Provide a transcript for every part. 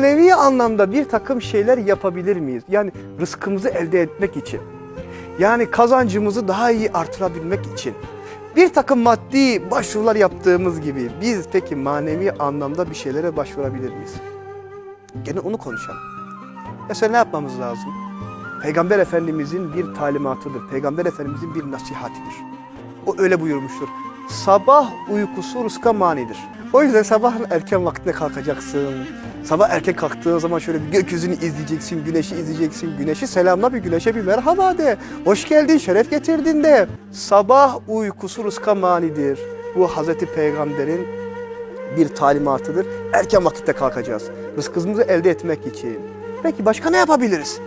manevi anlamda bir takım şeyler yapabilir miyiz? Yani rızkımızı elde etmek için. Yani kazancımızı daha iyi artırabilmek için. Bir takım maddi başvurular yaptığımız gibi biz peki manevi anlamda bir şeylere başvurabilir miyiz? Gene onu konuşalım. Mesela ne yapmamız lazım? Peygamber Efendimizin bir talimatıdır. Peygamber Efendimizin bir nasihatidir. O öyle buyurmuştur. Sabah uykusu rızka manidir. O yüzden sabah erken vakitte kalkacaksın. Sabah erken kalktığın zaman şöyle bir gökyüzünü izleyeceksin, güneşi izleyeceksin. Güneşi selamla bir güneşe bir merhaba de. Hoş geldin, şeref getirdin de. Sabah uykusu rızka manidir. Bu Hazreti Peygamber'in bir talimatıdır. Erken vakitte kalkacağız. Rızkımızı elde etmek için. Peki başka ne yapabiliriz?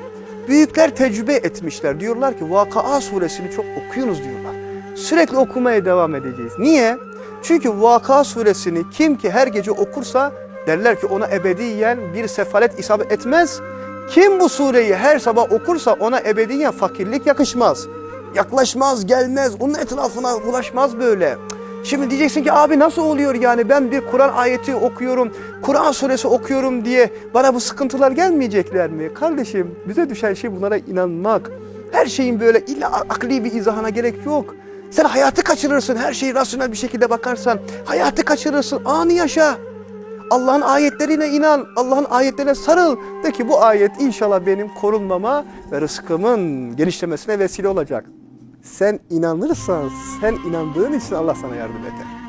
Büyükler tecrübe etmişler. Diyorlar ki Vakıa suresini çok okuyunuz diyorlar. Sürekli okumaya devam edeceğiz. Niye? Çünkü Vakıa suresini kim ki her gece okursa derler ki ona ebediyen bir sefalet isabet etmez. Kim bu sureyi her sabah okursa ona ebediyen fakirlik yakışmaz. Yaklaşmaz, gelmez, onun etrafına ulaşmaz böyle. Şimdi diyeceksin ki abi nasıl oluyor yani ben bir Kur'an ayeti okuyorum, Kur'an suresi okuyorum diye bana bu sıkıntılar gelmeyecekler mi? Kardeşim bize düşen şey bunlara inanmak. Her şeyin böyle illa akli bir izahına gerek yok. Sen hayatı kaçırırsın her şeyi rasyonel bir şekilde bakarsan. Hayatı kaçırırsın anı yaşa. Allah'ın ayetlerine inan, Allah'ın ayetlerine sarıl. De ki bu ayet inşallah benim korunmama ve rızkımın genişlemesine vesile olacak. Sen inanırsan, sen inandığın için Allah sana yardım eder.